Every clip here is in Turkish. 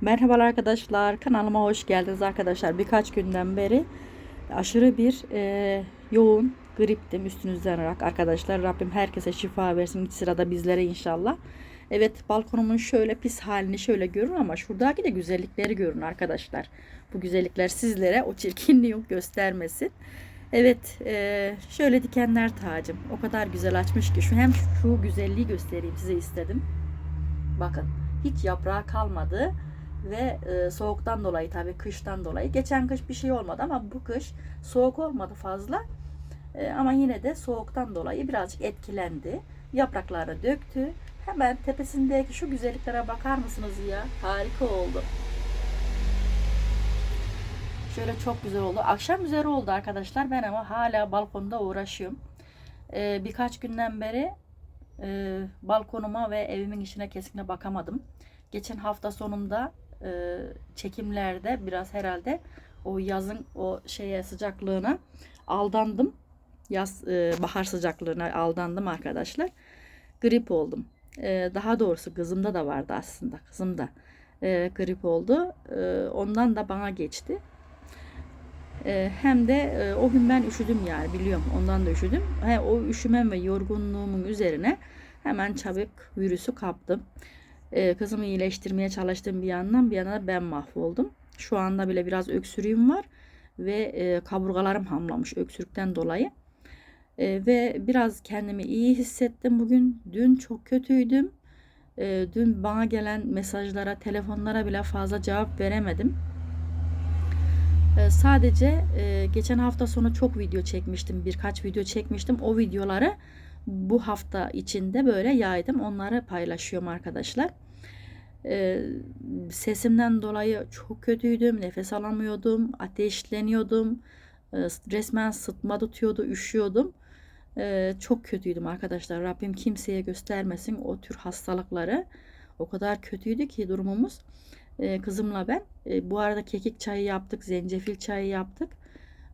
Merhabalar arkadaşlar kanalıma hoş geldiniz arkadaşlar. Birkaç günden beri aşırı bir e, yoğun griptim üstünüzden olarak arkadaşlar. Rabbim herkese şifa versin ilk sırada bizlere inşallah. Evet balkonumun şöyle pis halini şöyle görün ama şuradaki de güzellikleri görün arkadaşlar. Bu güzellikler sizlere o çirkinliği göstermesin. Evet e, şöyle dikenler tacım. O kadar güzel açmış ki şu hem şu güzelliği göstereyim size istedim. Bakın hiç yaprağı kalmadı ve e, soğuktan dolayı tabii kıştan dolayı. Geçen kış bir şey olmadı ama bu kış soğuk olmadı fazla. E, ama yine de soğuktan dolayı birazcık etkilendi. Yaprakları döktü. Hemen tepesindeki şu güzelliklere bakar mısınız ya? Harika oldu. Şöyle çok güzel oldu. Akşam üzeri oldu arkadaşlar. Ben ama hala balkonda uğraşıyorum. E, birkaç günden beri e, balkonuma ve evimin içine kesinlikle bakamadım. Geçen hafta sonunda e, çekimlerde biraz herhalde o yazın o şeye sıcaklığına aldandım. Yaz e, bahar sıcaklığına aldandım arkadaşlar. Grip oldum. E, daha doğrusu kızımda da vardı aslında. Kızım da e, grip oldu. E, ondan da bana geçti. E, hem de e, o gün ben üşüdüm yani biliyorum. Ondan da üşüdüm. He, o üşümem ve yorgunluğumun üzerine hemen çabuk virüsü kaptım. Ee, kızımı iyileştirmeye çalıştığım bir yandan bir yana ben mahvoldum. Şu anda bile biraz öksürüğüm var ve e, kaburgalarım hamlamış öksürükten dolayı. E, ve biraz kendimi iyi hissettim bugün. Dün çok kötüydüm. E, dün bana gelen mesajlara, telefonlara bile fazla cevap veremedim. Sadece e, geçen hafta sonu çok video çekmiştim. Birkaç video çekmiştim. O videoları bu hafta içinde böyle yaydım. Onları paylaşıyorum arkadaşlar. Ee, sesimden dolayı çok kötüydüm. Nefes alamıyordum. Ateşleniyordum. Ee, resmen sıtma tutuyordu. Üşüyordum. Ee, çok kötüydüm arkadaşlar. Rabbim kimseye göstermesin o tür hastalıkları. O kadar kötüydü ki durumumuz. Ee, kızımla ben. Ee, bu arada kekik çayı yaptık. Zencefil çayı yaptık.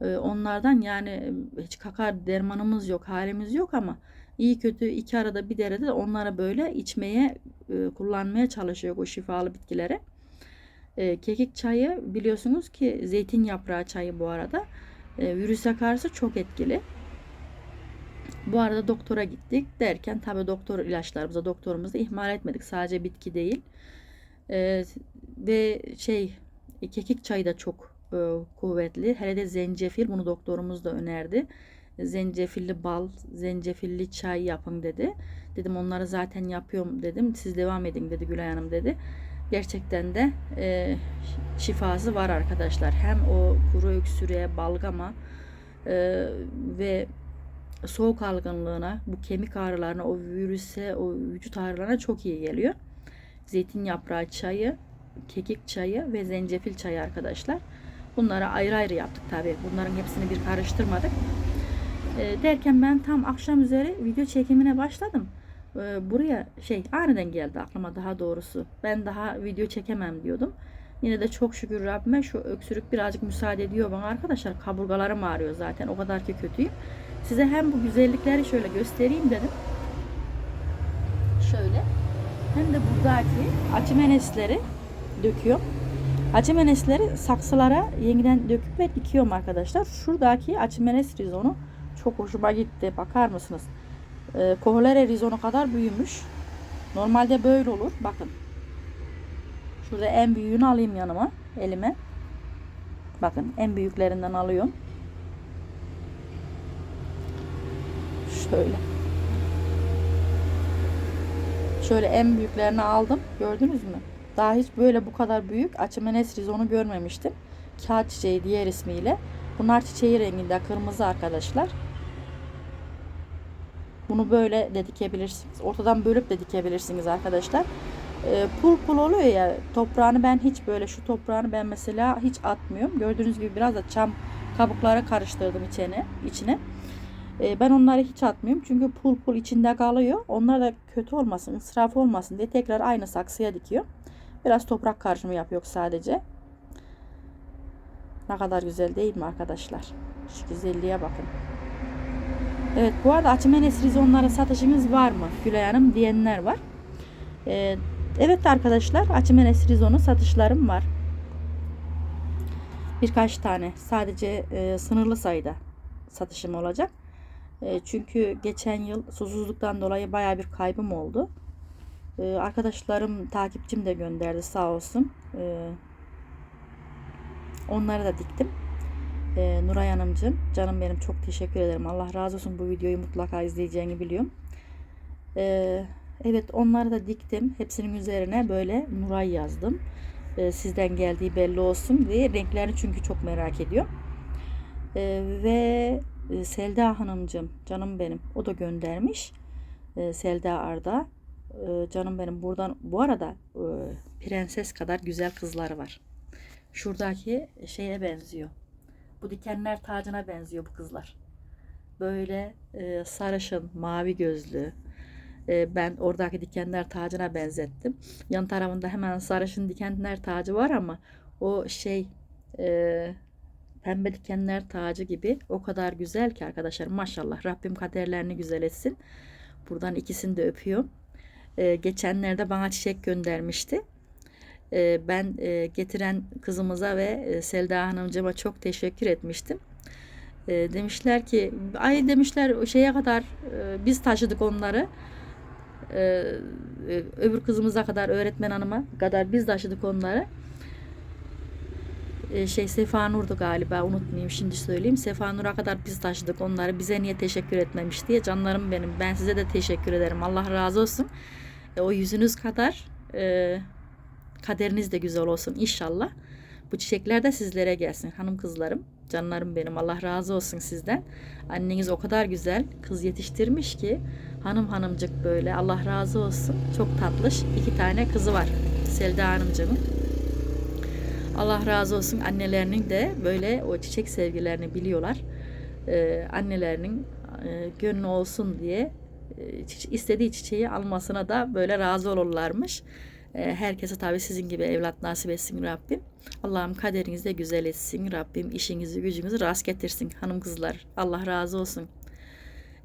Ee, onlardan yani hiç kakar dermanımız yok. Halimiz yok ama iyi kötü iki arada bir derede onlara böyle içmeye e, kullanmaya çalışıyor o şifalı bitkileri. E, kekik çayı biliyorsunuz ki zeytin yaprağı çayı bu arada e, virüse karşı çok etkili. Bu arada doktora gittik derken tabi doktor ilaçlarımıza doktorumuzu ihmal etmedik. Sadece bitki değil. E, ve şey e, kekik çayı da çok e, kuvvetli. Hele de zencefil bunu doktorumuz da önerdi zencefilli bal, zencefilli çay yapın dedi. Dedim onları zaten yapıyorum dedim. Siz devam edin dedi Gülay Hanım dedi. Gerçekten de e, şifası var arkadaşlar. Hem o kuru öksürüğe, balgama e, ve soğuk algınlığına, bu kemik ağrılarına, o virüse, o vücut ağrılarına çok iyi geliyor. Zeytin yaprağı çayı, kekik çayı ve zencefil çayı arkadaşlar. Bunları ayrı ayrı yaptık tabi. Bunların hepsini bir karıştırmadık. E, derken ben tam akşam üzeri video çekimine başladım. E, buraya şey aniden geldi aklıma daha doğrusu. Ben daha video çekemem diyordum. Yine de çok şükür Rabbime şu öksürük birazcık müsaade ediyor bana arkadaşlar. Kaburgalarım ağrıyor zaten o kadar ki kötüyüm. Size hem bu güzellikleri şöyle göstereyim dedim. Şöyle. Hem de buradaki açımenesleri döküyorum. Açımenesleri saksılara yeniden döküp ve dikiyorum arkadaşlar. Şuradaki açımenes rizonu çok hoşuma gitti. Bakar mısınız? E, Kohlere rizonu kadar büyümüş. Normalde böyle olur. Bakın. Şurada en büyüğünü alayım yanıma. Elime. Bakın en büyüklerinden alıyorum. Şöyle. Şöyle en büyüklerini aldım. Gördünüz mü? Daha hiç böyle bu kadar büyük açımenes rizonu görmemiştim. Kağıt çiçeği diğer ismiyle. Bunlar çiçeği renginde kırmızı arkadaşlar. Bunu böyle de dikebilirsiniz. Ortadan bölüp de dikebilirsiniz arkadaşlar. E, pul pul oluyor ya toprağını ben hiç böyle şu toprağını ben mesela hiç atmıyorum. Gördüğünüz gibi biraz da çam kabukları karıştırdım içine. içine. E, ben onları hiç atmıyorum. Çünkü pul pul içinde kalıyor. Onlar da kötü olmasın, israf olmasın diye tekrar aynı saksıya dikiyor. Biraz toprak karışımı yapıyor sadece. Ne kadar güzel değil mi arkadaşlar? Şu güzelliğe bakın. Evet bu arada Açımenes rizonları satışınız var mı Gülay Hanım diyenler var. Ee, Evet arkadaşlar Açımenes Rizon'un satışlarım var. Birkaç tane sadece e, sınırlı sayıda satışım olacak. E, çünkü geçen yıl susuzluktan dolayı baya bir kaybım oldu. E, arkadaşlarım takipçim de gönderdi sağ olsun. E, onları da diktim. E, Nuray Hanımcığım canım benim çok teşekkür ederim. Allah razı olsun bu videoyu mutlaka izleyeceğini biliyorum. E, evet onları da diktim. Hepsinin üzerine böyle Nuray yazdım. E, sizden geldiği belli olsun diye renklerini çünkü çok merak ediyorum. E, ve e, Selda Hanımcığım canım benim o da göndermiş. E, Selda Arda e, canım benim buradan bu arada e, prenses kadar güzel kızları var. Şuradaki şeye benziyor. Bu dikenler tacına benziyor bu kızlar. Böyle e, sarışın, mavi gözlü. E, ben oradaki dikenler tacına benzettim. Yan tarafında hemen sarışın dikenler tacı var ama o şey e, pembe dikenler tacı gibi o kadar güzel ki arkadaşlar maşallah Rabbim kaderlerini güzel etsin. Buradan ikisini de öpüyorum. E, geçenlerde bana çiçek göndermişti. E, ben e, getiren kızımıza ve e, Selda Hanımcığıma çok teşekkür etmiştim. E, demişler ki ay demişler şeye kadar e, biz taşıdık onları. E, öbür kızımıza kadar öğretmen hanıma kadar biz taşıdık onları. Şey Sefa Nur'du galiba unutmayayım şimdi söyleyeyim. Sefa Nur'a kadar biz taşıdık onları. Bize niye teşekkür etmemiş diye canlarım benim. Ben size de teşekkür ederim. Allah razı olsun. E, o yüzünüz kadar e, kaderiniz de güzel olsun inşallah. Bu çiçekler de sizlere gelsin hanım kızlarım. Canlarım benim Allah razı olsun sizden. Anneniz o kadar güzel kız yetiştirmiş ki hanım hanımcık böyle Allah razı olsun. Çok tatlış iki tane kızı var Selda Hanımcığımın. Allah razı olsun annelerinin de böyle o çiçek sevgilerini biliyorlar. Ee, annelerinin e, gönlü olsun diye istediği çiçeği almasına da böyle razı olurlarmış. E, herkese tabi sizin gibi evlat nasip etsin Rabbim. Allah'ım kaderinizi de güzel etsin. Rabbim işinizi gücünüzü rast getirsin hanım kızlar. Allah razı olsun.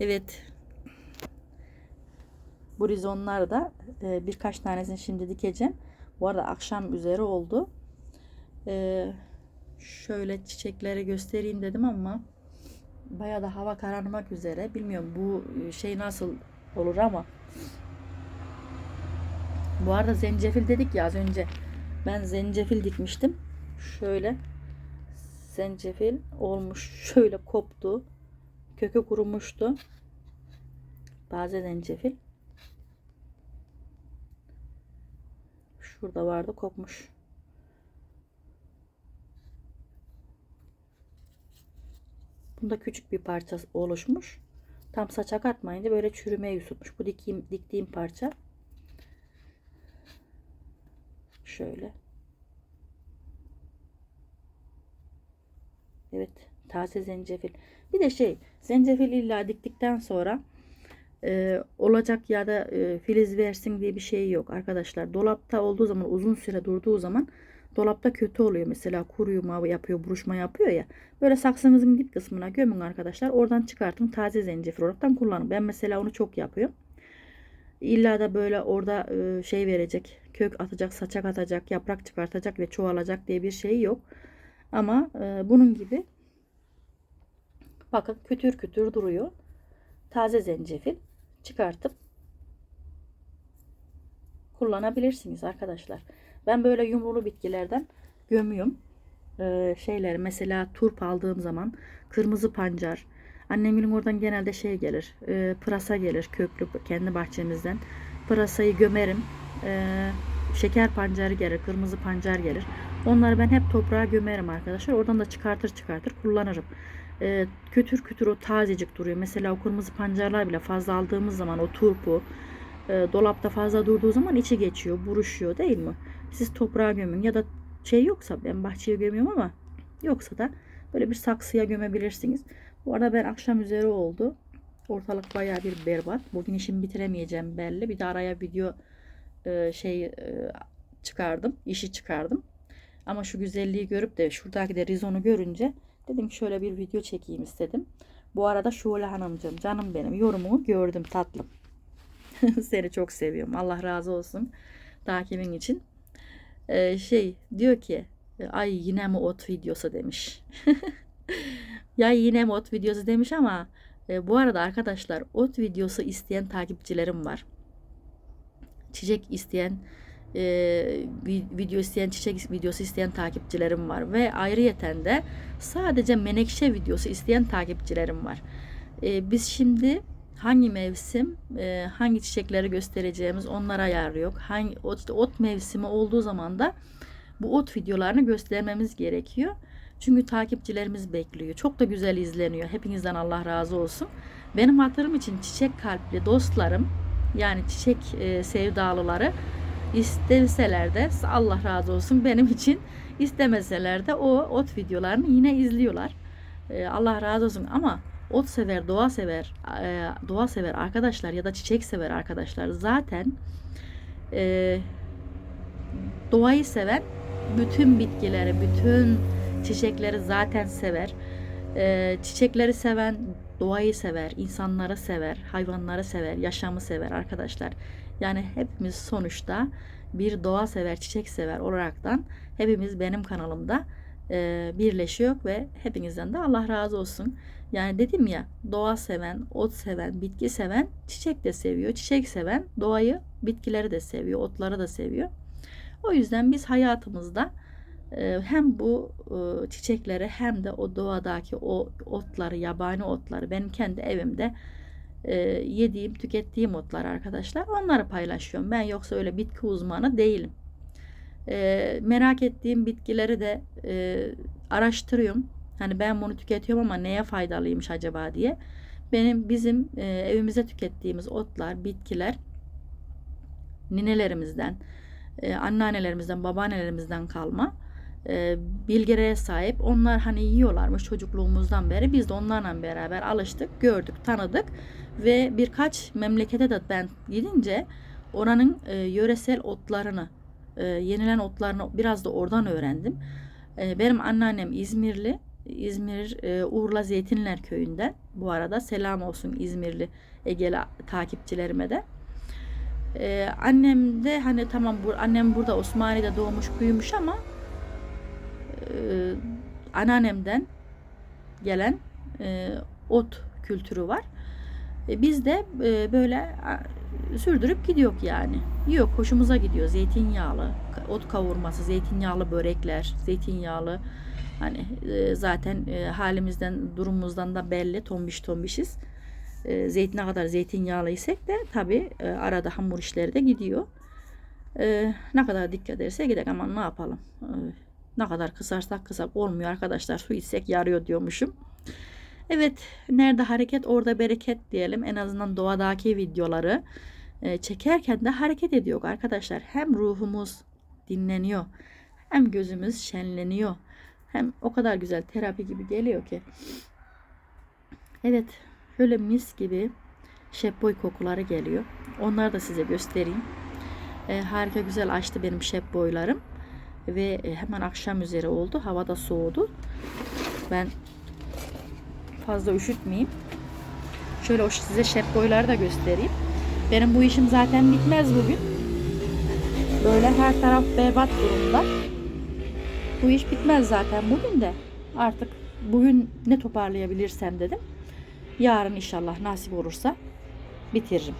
Evet. Bu rizonlar da e, birkaç tanesini şimdi dikeceğim. Bu arada akşam üzeri oldu. E, şöyle çiçekleri göstereyim dedim ama bayağı da hava kararmak üzere. Bilmiyorum bu şey nasıl olur ama bu arada zencefil dedik ya az önce. Ben zencefil dikmiştim. Şöyle zencefil olmuş. Şöyle koptu. Kökü kurumuştu. Taze zencefil. Şurada vardı kopmuş. Bunda küçük bir parça oluşmuş. Tam saçak atmayınca böyle çürümeye tutmuş. Bu diktiğim, diktiğim parça. Şöyle. Evet. Taze zencefil. Bir de şey. Zencefil illa diktikten sonra e, olacak ya da e, filiz versin diye bir şey yok arkadaşlar. Dolapta olduğu zaman uzun süre durduğu zaman dolapta kötü oluyor. Mesela kuruyuma yapıyor, buruşma yapıyor ya. Böyle saksınızın dip kısmına gömün arkadaşlar. Oradan çıkartın taze zencefil olaraktan kullanın. Ben mesela onu çok yapıyorum. İlla da böyle orada e, şey verecek, kök atacak, saçak atacak, yaprak çıkartacak ve çoğalacak diye bir şey yok. Ama e, bunun gibi bakın kütür kütür duruyor. Taze zencefil çıkartıp kullanabilirsiniz arkadaşlar. Ben böyle yumrulu bitkilerden gömüyorum. Ee, şeyler mesela turp aldığım zaman kırmızı pancar. Annemin oradan genelde şey gelir. e, pırasa gelir köklü kendi bahçemizden. Pırasayı gömerim. Ee, şeker pancarı gelir, kırmızı pancar gelir. Onları ben hep toprağa gömerim arkadaşlar. Oradan da çıkartır çıkartır kullanırım. Ee, kütür kütür o tazecik duruyor. Mesela o kırmızı pancarlar bile fazla aldığımız zaman o turpu e, dolapta fazla durduğu zaman içi geçiyor, buruşuyor değil mi? Siz toprağa gömün ya da şey yoksa ben bahçeye gömüyorum ama yoksa da böyle bir saksıya gömebilirsiniz. Bu arada ben akşam üzeri oldu. Ortalık bayağı bir berbat. Bugün işimi bitiremeyeceğim belli. Bir de araya video e, şey e, çıkardım. işi çıkardım. Ama şu güzelliği görüp de şuradaki de rizonu görünce dedim şöyle bir video çekeyim istedim. Bu arada Şule Hanımcığım canım benim yorumunu gördüm tatlım. Seni çok seviyorum. Allah razı olsun. takibin için. Ee, şey diyor ki ay yine mi ot videosu demiş. ya yine mi ot videosu demiş ama e, bu arada arkadaşlar ot videosu isteyen takipçilerim var. Çiçek isteyen e, vi- video isteyen çiçek videosu isteyen takipçilerim var ve ayrıyeten de sadece menekşe videosu isteyen takipçilerim var. E, biz şimdi hangi mevsim e, hangi çiçekleri göstereceğimiz onlara ayarlıyor. Hangi ot, işte ot mevsimi olduğu zaman da bu ot videolarını göstermemiz gerekiyor. Çünkü takipçilerimiz bekliyor. Çok da güzel izleniyor. Hepinizden Allah razı olsun. Benim hatırım için çiçek kalpli dostlarım yani çiçek e, sevdalıları isteseler de Allah razı olsun benim için istemeseler de o ot videolarını yine izliyorlar. E, Allah razı olsun ama ot sever, doğa sever, e, doğa sever arkadaşlar ya da çiçek sever arkadaşlar zaten e, doğayı seven bütün bitkileri, bütün çiçekleri zaten sever. E, çiçekleri seven doğayı sever, insanları sever, hayvanları sever, yaşamı sever arkadaşlar. Yani hepimiz sonuçta bir doğa sever, çiçek sever olaraktan hepimiz benim kanalımda e, birleşiyor ve hepinizden de Allah razı olsun. Yani dedim ya doğa seven, ot seven, bitki seven, çiçek de seviyor. Çiçek seven doğayı, bitkileri de seviyor, otları da seviyor. O yüzden biz hayatımızda e, hem bu e, çiçekleri hem de o doğadaki o otları, yabani otları benim kendi evimde e, yediğim, tükettiğim otlar arkadaşlar. Onları paylaşıyorum. Ben yoksa öyle bitki uzmanı değilim. E, merak ettiğim bitkileri de e, araştırıyorum. Hani ben bunu tüketiyorum ama neye faydalıymış acaba diye. Benim bizim e, evimize tükettiğimiz otlar, bitkiler ninelerimizden, e, anneannelerimizden, babaannelerimizden kalma e, bilgilere sahip. Onlar hani yiyorlarmış çocukluğumuzdan beri. Biz de onlarla beraber alıştık, gördük, tanıdık ve birkaç memlekete de ben gidince oranın e, yöresel otlarını, e, yenilen otlarını biraz da oradan öğrendim. E, benim anneannem İzmirli. İzmir e, Uğurla Zeytinler köyünden. Bu arada selam olsun İzmirli Egeli takipçilerime de. Ee, annem de hani tamam bu annem burada Osmaniye'de doğmuş büyümüş ama e, anneannemden gelen e, ot kültürü var. E, biz de e, böyle sürdürüp gidiyor yani. Yiyor, hoşumuza gidiyor. Zeytinyağlı, ot kavurması, zeytinyağlı börekler, zeytinyağlı hani e, zaten e, halimizden, durumumuzdan da belli tombiş tombişiz. E, zeytin ne kadar zeytinyağlıysak de tabi e, arada hamur işleri de gidiyor. E, ne kadar dikkat ederse gidelim ama ne yapalım. E, ne kadar kısarsak kısak olmuyor arkadaşlar. Su içsek yarıyor diyormuşum. Evet nerede hareket orada bereket diyelim. En azından doğadaki videoları e, çekerken de hareket ediyor arkadaşlar. Hem ruhumuz dinleniyor hem gözümüz şenleniyor. Hem o kadar güzel terapi gibi geliyor ki. Evet Şöyle mis gibi şepboy kokuları geliyor. Onları da size göstereyim. E, harika güzel açtı benim şepboylarım. Ve e, hemen akşam üzeri oldu. Hava da soğudu. Ben fazla üşütmeyeyim. Şöyle o size şepboyları da göstereyim. Benim bu işim zaten bitmez bugün. Böyle her taraf berbat durumda. Bu iş bitmez zaten bugün de. Artık bugün ne toparlayabilirsem dedim. Yarın inşallah nasip olursa bitiririm.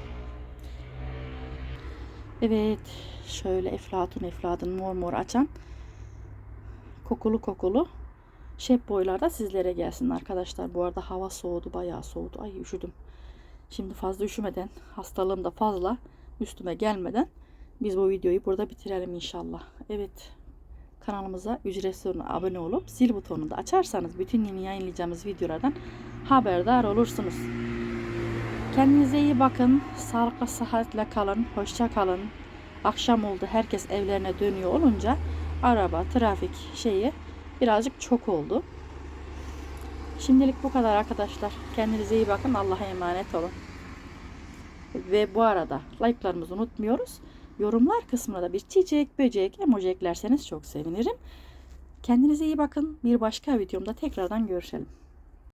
Evet. Şöyle eflatun eflatun mor mor açan kokulu kokulu şep boylarda sizlere gelsin arkadaşlar. Bu arada hava soğudu. Bayağı soğudu. Ay üşüdüm. Şimdi fazla üşümeden hastalığım da fazla üstüme gelmeden biz bu videoyu burada bitirelim inşallah. Evet kanalımıza ücretsiz abone olup zil butonunu da açarsanız bütün yeni yayınlayacağımız videolardan haberdar olursunuz. Kendinize iyi bakın. Sağlıkla sıhhatle kalın. Hoşça kalın. Akşam oldu. Herkes evlerine dönüyor olunca araba, trafik şeyi birazcık çok oldu. Şimdilik bu kadar arkadaşlar. Kendinize iyi bakın. Allah'a emanet olun. Ve bu arada like'larımızı unutmuyoruz. Yorumlar kısmına da bir çiçek, böcek, emoji eklerseniz çok sevinirim. Kendinize iyi bakın. Bir başka videomda tekrardan görüşelim.